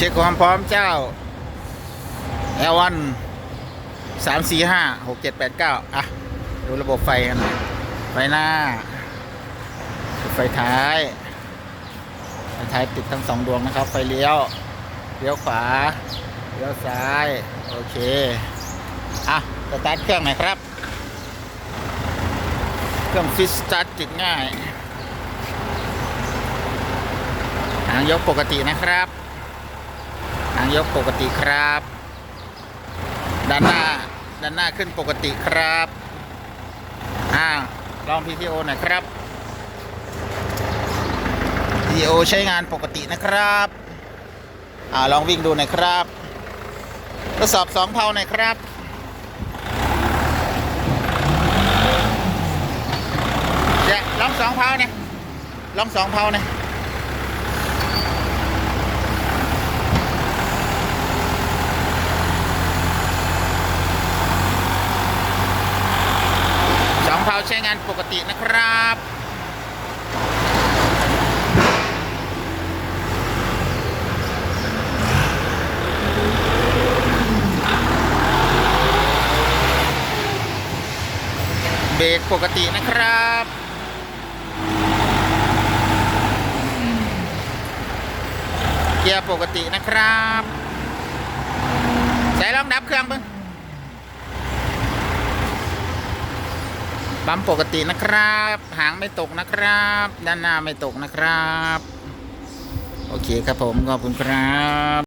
เช็คความพร้อมเจ้า L1 สามสี่ห้าหกเจ็ดแปดเก้าอะ ดูระบบไฟกันไฟหน้า ไฟท้าย ไฟท้ายติดทั้งสองดวงนะครับ ไฟเลี้ยว เลี้ยวขวา เลี้ยวซ้าย โอเค อะสตาร์ทเครื่องหน่อยครับ เครื่องฟิสสตาร์ทติดง่าย หางยกปกตินะครับ หางยกปกติครับ ด้านหน้า ด้านหน้าขึ้นปกติครับอ่าลอง PTO หน่อยครับ PTO ใช้งานปกตินะครับอ่าลองวิ่งดูหน่อยครับทดสอบสองเพาหน่อยครับเดี๋ยวลองสองเพาเนี่ยลองสองเพาเนี่ย เพาใช้งานปกตินะครับเบรกปกตินะครับ เกียร์ปกตินะครับใส่ลองดับเครื่องเบ้าง บัมปกตินะครับ หางไม่ตกนะครับ ด้านหน้าไม่ตกนะครับ โอเคครับผม ขอบคุณครับ